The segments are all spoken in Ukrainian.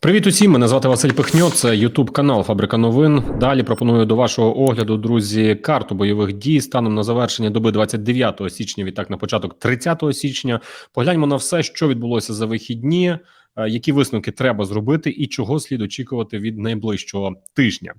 Привіт усім, мене звати Василь Пихньо, це Ютуб канал Фабрика новин. Далі пропоную до вашого огляду, друзі, карту бойових дій станом на завершення доби 29 січня. Відтак на початок 30 січня. Погляньмо на все, що відбулося за вихідні, е, які висновки треба зробити, і чого слід очікувати від найближчого тижня.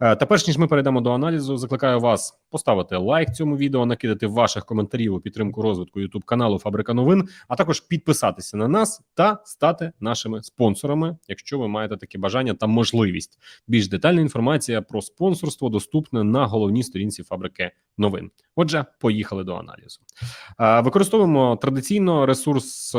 Е, Та перш ніж ми перейдемо до аналізу, закликаю вас поставити лайк цьому відео, накидати ваших коментарів у підтримку розвитку Ютуб каналу Фабрика новин, а також підписатися на нас та стати нашими спонсорами, якщо ви маєте таке бажання та можливість. Більш детальна інформація про спонсорство доступна на головній сторінці фабрики новин. Отже, поїхали до аналізу. Е, Використовуємо традиційно ресурс е,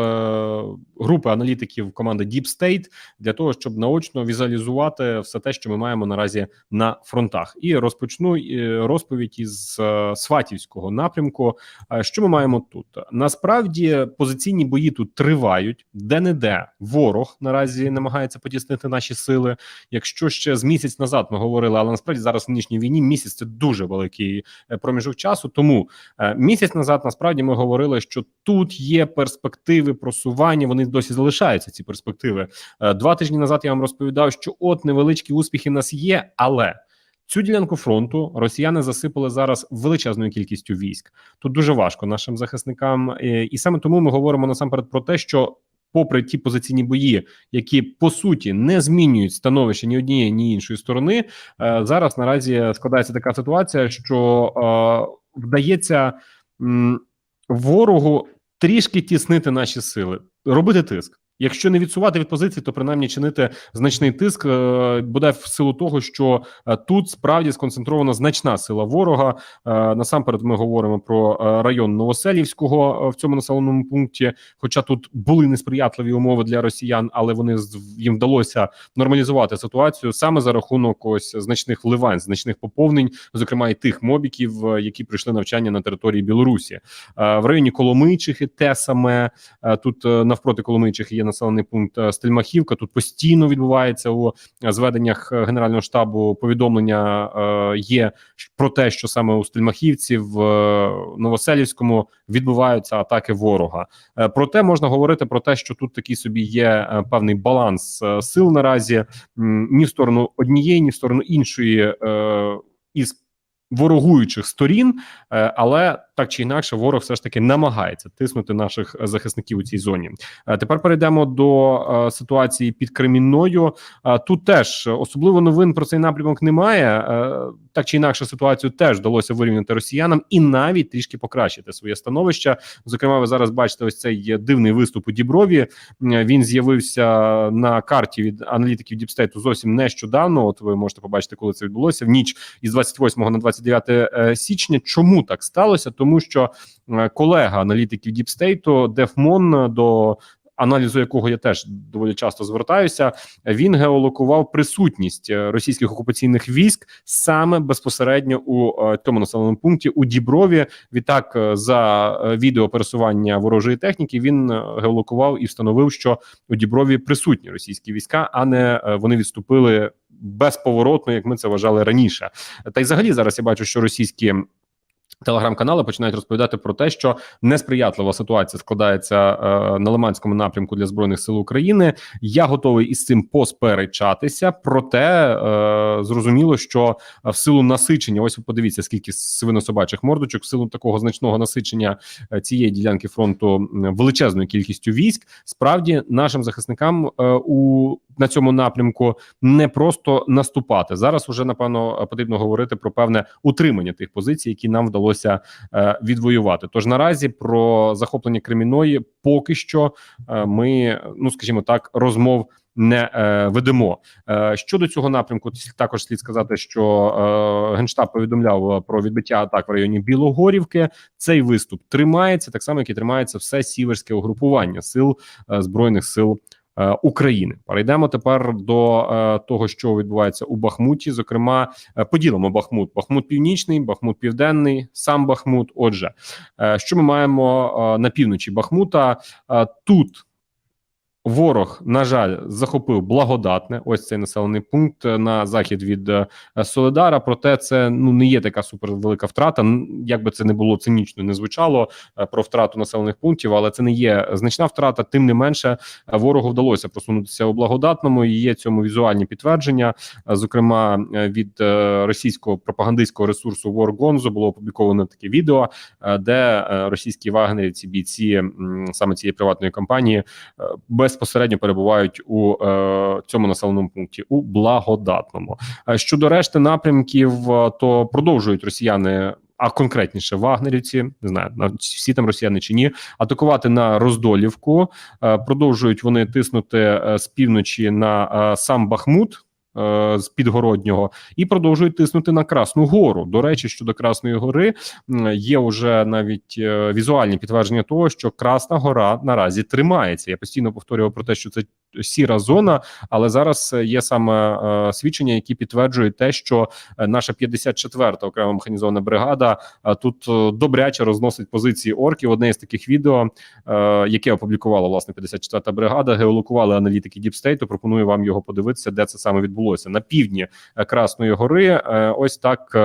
групи аналітиків команди Deep State для того, щоб наочно візуалізувати все те, що ми маємо наразі на фронтах. І розпочну е, розповідь із Сватівського напрямку. Що ми маємо тут? Насправді позиційні бої тут тривають, де не де ворог наразі намагається потіснити наші сили. Якщо ще з місяць назад ми говорили, але насправді зараз в нинішній війні місяць це дуже великий проміжок часу. Тому е, місяць назад насправді ми говорили, що тут є перспективи просування. Вони досі залишаються. Ці перспективи. Е, Два тижні назад я вам розповідав, що от невеличкі успіхи нас є, але цю ділянку фронту росіяни засипали зараз величезною кількістю військ. Тут дуже важко нашим захисникам, е, і саме тому ми говоримо насамперед про те, що. Попри ті позиційні бої, які по суті не змінюють становище ні однієї, ні іншої сторони, зараз наразі складається така ситуація, що вдається ворогу трішки тіснити наші сили, робити тиск. Якщо не відсувати від позиції, то принаймні чинити значний тиск, е, бодай в силу того, що е, тут справді сконцентрована значна сила ворога. Е, Насамперед, ми говоримо про район Новоселівського в цьому населеному пункті. Хоча тут були несприятливі умови для росіян, але вони їм вдалося нормалізувати ситуацію саме за рахунок ось значних вливань, значних поповнень, зокрема і тих мобіків, які прийшли навчання на території Білорусі. В районі Коломийчихи те саме Тут навпроти Коломийчих є населений пункт е, Стельмахівка. Тут постійно відбувається у е, зведеннях е, Генерального штабу повідомлення є про те, що саме у Стельмахівці в Новоселівському відбуваються атаки ворога. Проте можна говорити про те, що тут такий собі є певний баланс сил наразі ні в сторону однієї, ні в сторону іншої із ворогуючих сторін, е, але так чи інакше, ворог все ж таки намагається тиснути наших захисників у цій зоні. Е, Тепер перейдемо до е, ситуації під Кремінною. Тут теж особливо новин про цей напрямок немає. Так чи інакше, ситуацію теж вдалося вирівняти росіянам і навіть трішки покращити своє становище. Зокрема, ви зараз бачите ось цей дивний виступ у Діброві. Він з'явився на карті від аналітиків Діпстейту зовсім нещодавно. От ви можете побачити, коли це відбулося в ніч із 28 на 29 е, січня. Чому так сталося? Тому що е, колега аналітиків Діпстейту Дефмон до аналізу якого я теж доволі часто звертаюся, він геолокував присутність е, російських окупаційних військ саме безпосередньо у тому населеному пункті у Діброві. Відтак, за відео пересування ворожої техніки, він геолокував і встановив, що у Діброві присутні російські війська, а не вони відступили безповоротно, як ми це вважали раніше. Та й взагалі зараз я бачу, що російські. Телеграм-канали починають розповідати про те, що несприятлива ситуація складається е, на Лиманському напрямку для збройних сил України. Я готовий із цим посперечатися. Проте е, зрозуміло, що в силу насичення, ось ви подивіться, скільки свинособачих мордочок, в силу такого значного насичення е, цієї ділянки фронту величезною кількістю військ, справді нашим захисникам е, у на цьому напрямку не просто наступати зараз. Уже напевно потрібно говорити про певне утримання тих позицій, які нам вдалося е, відвоювати. Тож наразі про захоплення Креміної поки що е, ми, ну скажімо так, розмов. Не е, ведемо е, щодо цього напрямку. Також слід сказати, що е, генштаб повідомляв е, про відбиття атак в районі Білогорівки. Цей виступ тримається так само, як і тримається все сіверське угрупування сил е, збройних сил України. Перейдемо тепер до е, того, що відбувається у Бахмуті. Зокрема, е, поділимо Бахмут: Бахмут Північний, Бахмут Південний, сам Бахмут. Отже, е, що ми маємо е, на півночі Бахмута? Е, Тут Ворог, на жаль, захопив благодатне. Ось цей населений пункт е, на захід від е, Соледара. Проте це ну не є така супервелика втрата. Як би це не було цинічно, не звучало е, про втрату населених пунктів, але це не є значна втрата. Тим не менше, ворогу вдалося просунутися у благодатному. І є цьому візуальні підтвердження. Зокрема, від російського пропагандистського ресурсу War було опубліковано таке відео, де російські вагнерівці, бійці саме цієї приватної компанії е, безпосередньо перебувають у е, цьому населеному пункті у благодатному. Е, Щодо решти напрямків, е, то продовжують росіяни. А конкретніше вагнерівці не знаю, на- всі там росіяни чи ні, атакувати на Роздолівку. Е, Продовжують вони тиснути з півночі на сам Бахмут. Е, З підгороднього і продовжують тиснути на Красну Гору. До речі, щодо Красної Гори є вже навіть е, візуальні підтвердження того, що Красна Гора наразі тримається. Я постійно повторював про те, що це сіра зона, але зараз е, є саме е, свідчення, які підтверджують те, що е, наша 54-та окрема механізована бригада тут добряче розносить позиції орків. Одне із таких відео, яке опублікувала власне 54-та бригада, геолокували аналітики Діпстейту. Пропоную вам його подивитися, де це саме відбулося на півдні Красної Гори. Ось так.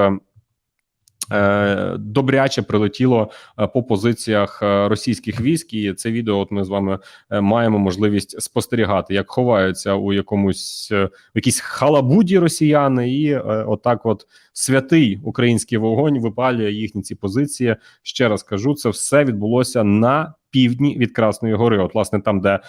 Е, Добряче прилетіло е, по позиціях е, російських військ, і це відео. От ми з вами маємо можливість спостерігати, як ховаються у якомусь якійсь халабуді росіяни, і отак, от святий український вогонь випалює їхні ці позиції. Ще раз кажу, це все відбулося на півдні від Красної Гори. От, власне, там, де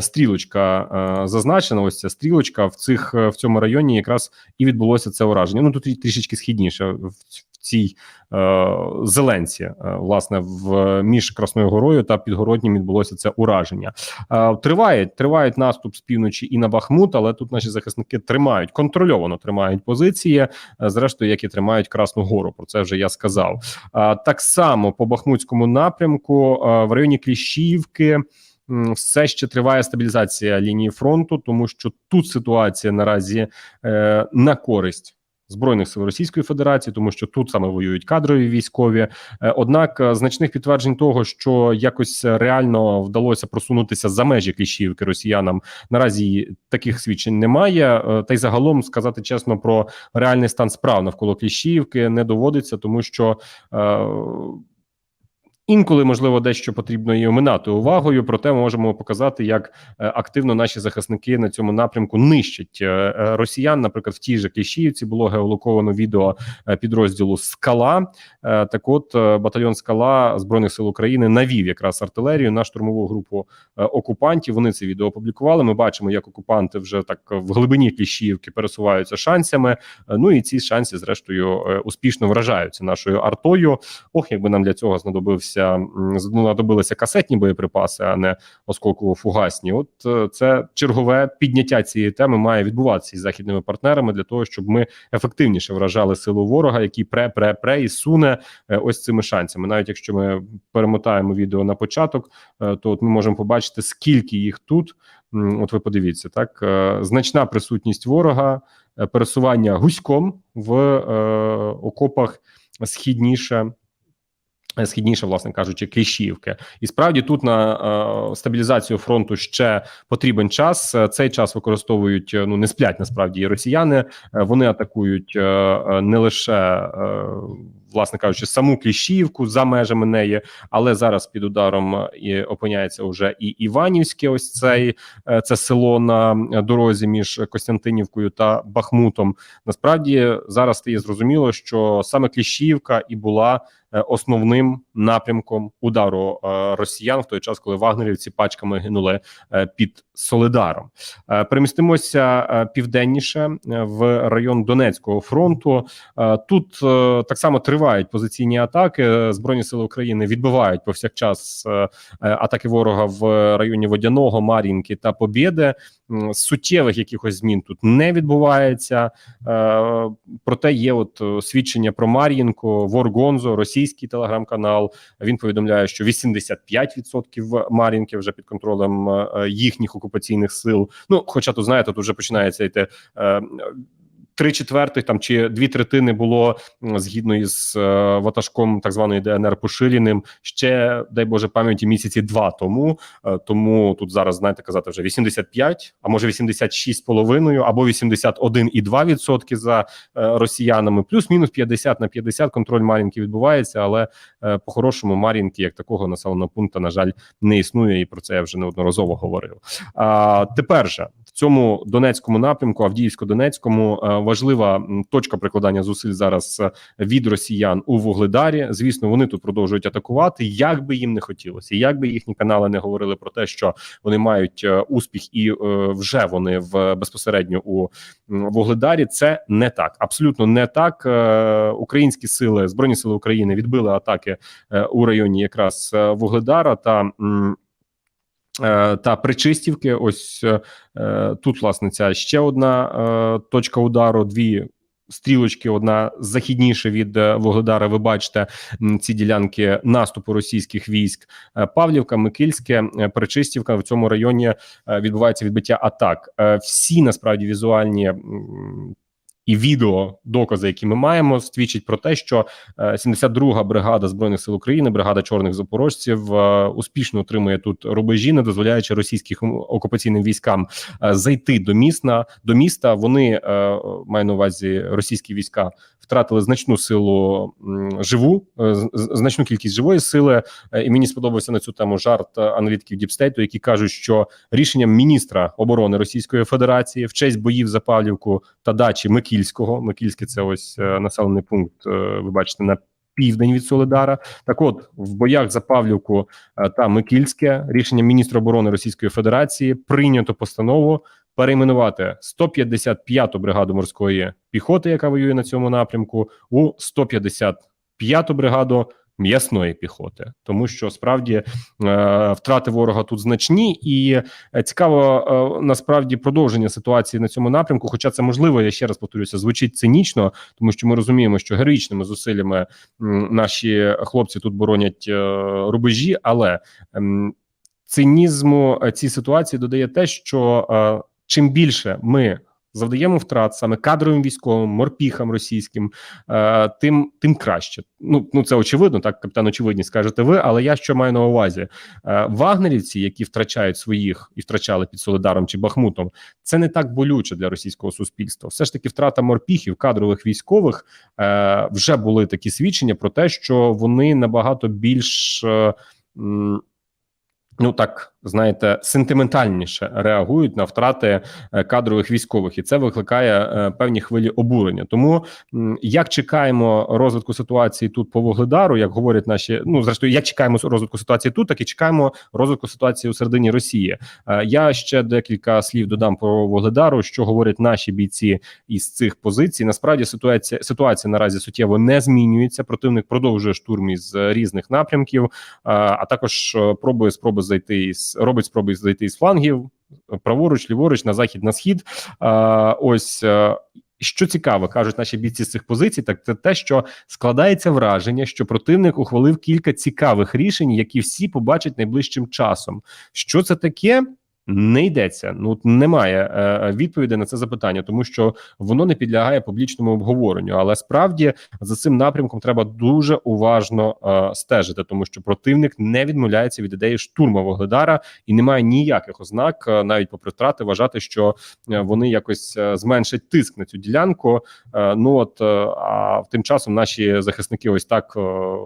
стрілочка е, зазначена, ось ця стрілочка в цих в цьому районі якраз і відбулося це ураження. Ну тут трішечки східніше в, в цій е, зеленці, е, власне, в між Красною Горою та Підгороднім відбулося це ураження. Е, триває тривають наступ з півночі і на Бахмут, але тут наші захисники тримають контрольовано тримають позиції. е, Зрештою, як і тримають Красну Гору. Про це вже я сказав. Е, так само по Бахмутському напрямку е, в районі Кліщівки. Все ще триває стабілізація лінії фронту, тому що тут ситуація наразі е, на користь збройних сил Російської Федерації, тому що тут саме воюють кадрові військові. Е, Однак е, значних підтверджень того, що якось реально вдалося просунутися за межі кліщівки росіянам, наразі таких свідчень немає. Е, Та й загалом сказати чесно про реальний стан справ навколо кліщівки не доводиться, тому що. Інколи можливо дещо потрібно і оминати увагою, проте ми можемо показати, як е, активно наші захисники на цьому напрямку нищать е, е, росіян. Наприклад, в тій же Кліщіївці було геолоковано відео підрозділу Скала. Так, от батальйон Скала збройних сил України навів якраз артилерію на штурмову групу окупантів. Вони це відео опублікували. Ми бачимо, як окупанти вже так в глибині Кліщіївки пересуваються шансами. Е, Ну і ці шанси, зрештою, успішно вражаються нашою артою. Ох, якби нам для цього знадобився м, знадобилися касетні боєприпаси, а не осколково-фугасні. От е, це чергове підняття цієї теми має відбуватися із західними партнерами для того, щоб ми ефективніше вражали силу ворога, який пре пре пре і суне е, ось цими шансами. Навіть якщо ми перемотаємо відео на початок, е, то от ми можемо побачити скільки їх тут. От ви подивіться, так значна присутність ворога, пересування гуськом в окопах східніше. Е, Східніше, власне кажучи, Кліщівки, і справді тут на е, стабілізацію фронту ще потрібен час. Е, Цей час використовують е, ну не сплять насправді і росіяни. Вони атакують е, не лише е, власне кажучи, саму Кліщівку за межами неї, але зараз під ударом е, і опиняється вже і Іванівське. Ось цей е, це село на е, дорозі між Костянтинівкою та Бахмутом. Насправді зараз стає зрозуміло, що саме Кліщівка і була основним напрямком удару росіян в той час, коли вагнерівці пачками гинули під Солидаром. Перемістимося південніше в район Донецького фронту. Тут так само тривають позиційні атаки. Збройні сили України відбивають повсякчас е, е, атаки ворога в районі Водяного, Мар'їнки та Побєди. Суттєвих якихось змін тут не відбувається. Е, Проте є от свідчення про Мар'їнку, Воргонзо, російський телеграм-канал. Він повідомляє, що 85% Мар'їнки вже під контролем їхніх окупаційних сил. Ну, хоча тут знаєте, тут вже починається йти. Три четвертих там чи дві третини було згідно із е, ватажком так званої ДНР Пошиліним ще дай Боже пам'яті місяці два тому. Е, тому тут зараз знаєте казати вже 85, а може 86 з половиною або 81,2% за е, росіянами, плюс-мінус 50 на 50 контроль Мар'їнки відбувається, але е, по-хорошому Мар'їнки як такого населеного пункту, на жаль, не існує, і про це я вже неодноразово говорив. А тепер же цьому Донецькому напрямку, Авдіївсько-Донецькому, е, важлива точка прикладання зусиль зараз е, від росіян у Вугледарі. Звісно, вони тут продовжують атакувати, як би їм не хотілося, як би їхні канали не говорили про те, що вони мають е, успіх, і вже вони в безпосередньо у Вугледарі. Це не так, абсолютно не так. Українські сили збройні сили України відбили атаки у районі якраз Вугледара та. Е, Та Причистівки, ось е, е, тут власне ця ще одна точка удару. Дві стрілочки, одна західніше від Вугледара. Ви бачите ці ділянки наступу російських військ. Павлівка, Микільське, Причистівка в цьому районі відбувається відбиття атак. Всі насправді візуальні. І відео докази, які ми маємо, свідчать про те, що е, 72-га бригада збройних сил України, бригада чорних запорожців, е, успішно отримує тут рубежі, не дозволяючи російським окупаційним військам е, зайти до міста. До міста вони е, маю на увазі російські війська втратили значну силу живу, е, значну кількість живої сили. Е, І мені сподобався на цю тему жарт е, аналітиків Діпстейту, які кажуть, що рішенням міністра оборони Російської Федерації в честь боїв за Павлівку та дачі Микільського. Микільське це ось населений пункт. Ви бачите на. Південь від Солидара, так от в боях за Павлівку та Микільське рішенням міністра оборони Російської Федерації прийнято постанову перейменувати 155-ту бригаду морської піхоти, яка воює на цьому напрямку, у 155-ту бригаду м'ясної піхоти, тому що справді е, втрати ворога тут значні, і е, цікаво е, насправді продовження ситуації на цьому напрямку. Хоча це можливо, я ще раз повторюся, звучить цинічно, тому що ми розуміємо, що героїчними зусиллями наші хлопці тут боронять рубежі, але цинізму цій ситуації додає те, що чим більше ми завдаємо втрат саме кадровим військовим, морпіхам російським, е, тим тим краще. Ну ну це очевидно, так капітан очевидність скажете ви. Але я що маю на увазі? Е, вагнерівці, які втрачають своїх і втрачали під Солидаром чи Бахмутом, це не так болюче для російського суспільства. Все ж таки, втрата морпіхів, кадрових військових е, вже були такі свідчення про те, що вони набагато більш. Ну так знаєте, сентиментальніше реагують на втрати е, кадрових військових, і це викликає е, певні хвилі обурення. Тому як чекаємо розвитку ситуації тут по Вугледару, як говорять наші, ну зрештою, як чекаємо розвитку ситуації тут, так і чекаємо розвитку ситуації у середині Росії. Е, Я ще декілька слів додам про Вугледару, що говорять наші бійці із цих позицій. Насправді ситуація ситуація наразі суттєво не змінюється. Противник продовжує штурм із різних напрямків, а також пробує спроби зайти із робить спроби зайти із флангів праворуч, ліворуч, на захід, на схід. Е, Ось. е, що цікаво, кажуть наші бійці з цих позицій, так це те, що складається враження, що противник ухвалив кілька цікавих рішень, які всі побачать найближчим часом. Що це таке? Не йдеться. Ну немає е, відповіді на це запитання, тому що воно не підлягає публічному обговоренню. Але справді за цим напрямком треба дуже уважно е, стежити, тому що противник не відмовляється від ідеї штурму Вогледара і немає ніяких ознак, е, навіть попри втрати, вважати, що е, вони якось е, зменшать тиск на цю ділянку. Е, ну от е, а тим часом наші захисники ось так е,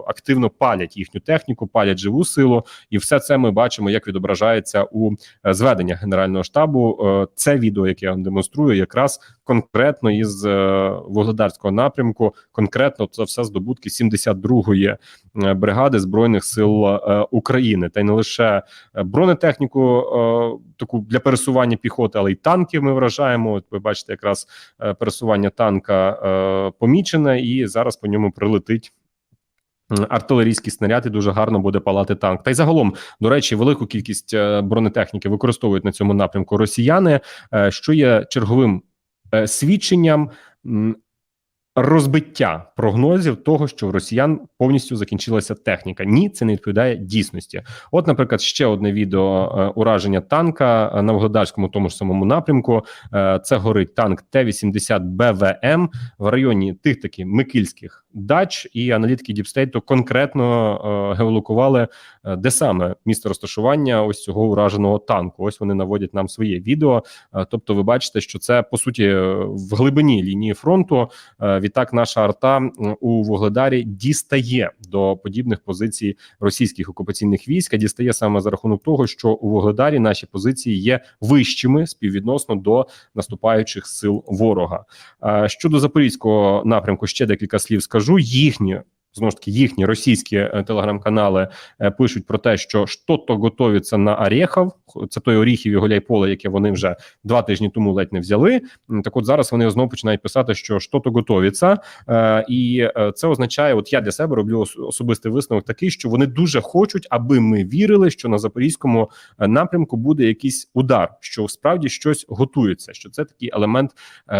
активно палять їхню техніку, палять живу силу, і все це ми бачимо, як відображається у е, зведеннях Генерального штабу. Е, Це відео, яке я вам демонструю, якраз конкретно із е, Вугледарського напрямку, конкретно це все здобутки 72-ї е, бригади збройних сил України, та й не лише бронетехніку, таку для пересування піхоти, але й танки ми вражаємо. От ви бачите, якраз пересування танка помічене, і зараз по ньому прилетить. М, Артилерійський снаряд і дуже гарно буде палати танк. Та й загалом, до речі, велику кількість е, бронетехніки використовують на цьому напрямку росіяни, е, що є черговим е, свідченням розбиття прогнозів того, що в росіян повністю закінчилася техніка. Ні, це не відповідає дійсності. От, наприклад, ще одне відео ураження танка на Вугледарському тому ж самому напрямку. Це горить танк Т-80 БВМ в районі тих таки Микільських дач, і аналітики Діпстейту конкретно е, геолокували, е, де саме місце розташування ось цього ураженого танку. Ось вони наводять нам своє відео. Е, Тобто, ви бачите, що це по суті в глибині лінії фронту. Відтак, наша арта у Вугледарі дістає до подібних позицій російських окупаційних військ, а дістає саме за рахунок того, що у Вугледарі наші позиції є вищими співвідносно до наступаючих сил ворога. Щодо запорізького напрямку, ще декілька слів скажу. Їхні знову ж таки їхні російські е, телеграм-канали е, пишуть про те, що щось готується на Орехов. Це той Оріхів і Гуляйполе, яке вони вже два тижні тому ледь не взяли. Так, от зараз вони знову починають писати, що щось готується, е, і це означає, от я для себе роблю особистий висновок такий, що вони дуже хочуть, аби ми вірили, що на запорізькому напрямку буде якийсь удар, що справді щось готується, що це такий елемент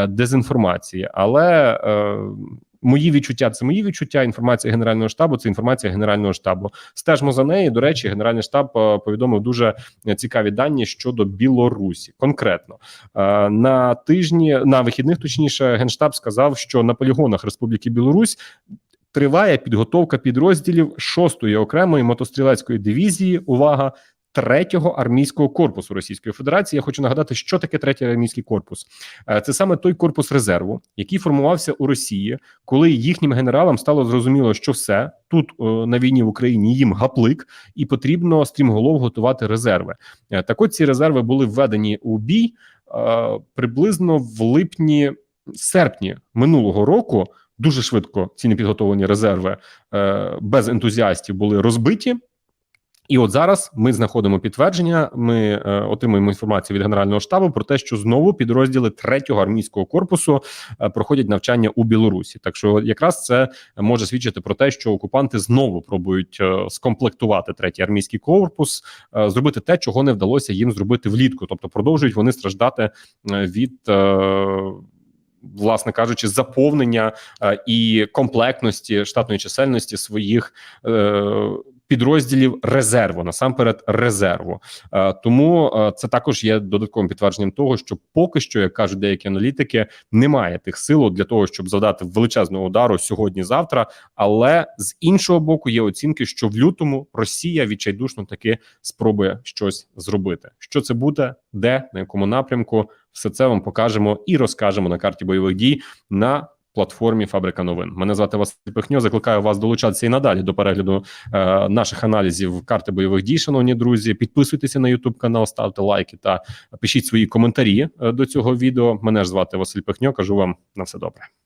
дезінформації, але. Е, Мої відчуття це мої відчуття. Інформація генерального штабу це інформація генерального штабу. Стежмо за нею. До речі, генеральний штаб е, повідомив дуже цікаві дані щодо Білорусі. Конкретно Е, на тижні на вихідних, точніше, генштаб сказав, що на полігонах Республіки Білорусь. Триває підготовка підрозділів 6-ї окремої мотострілецької дивізії. Увага! Третього армійського корпусу Російської Федерації. Я хочу нагадати, що таке третій армійський корпус. Е, Це саме той корпус резерву, який формувався у Росії, коли їхнім генералам стало зрозуміло, що все тут е, на війні в Україні їм гаплик, і потрібно стрімголов готувати резерви. Е, Так, от ці резерви були введені у бій приблизно в липні серпні минулого року. Дуже швидко ці непідготовлені резерви без ентузіастів були розбиті. І от зараз ми знаходимо підтвердження. Ми е, отримуємо інформацію від генерального штабу про те, що знову підрозділи третього армійського корпусу е, проходять навчання у Білорусі. Так що, якраз це може свідчити про те, що окупанти знову пробують е, скомплектувати третій армійський корпус, е, зробити те, чого не вдалося їм зробити влітку. Тобто продовжують вони страждати е, від. е, Власне кажучи, заповнення е, і комплектності штатної чисельності своїх е, підрозділів резерву, насамперед резерву. Е, тому е, це також є додатковим підтвердженням того, що поки що, як кажуть деякі аналітики, немає тих сил для того, щоб завдати величезного удару сьогодні-завтра. Але з іншого боку, є оцінки, що в лютому Росія відчайдушно таки спробує щось зробити. Що це буде, де на якому напрямку, все це вам покажемо і розкажемо на карті бойових дій на платформі Фабрика новин. Мене звати Василь Пихньо. Закликаю вас долучатися і надалі до перегляду е, наших аналізів карти бойових дій. Шановні друзі, підписуйтеся на YouTube канал, ставте лайки та пишіть свої коментарі е, до цього відео. Мене ж звати Василь Пихньо. Кажу вам на все добре.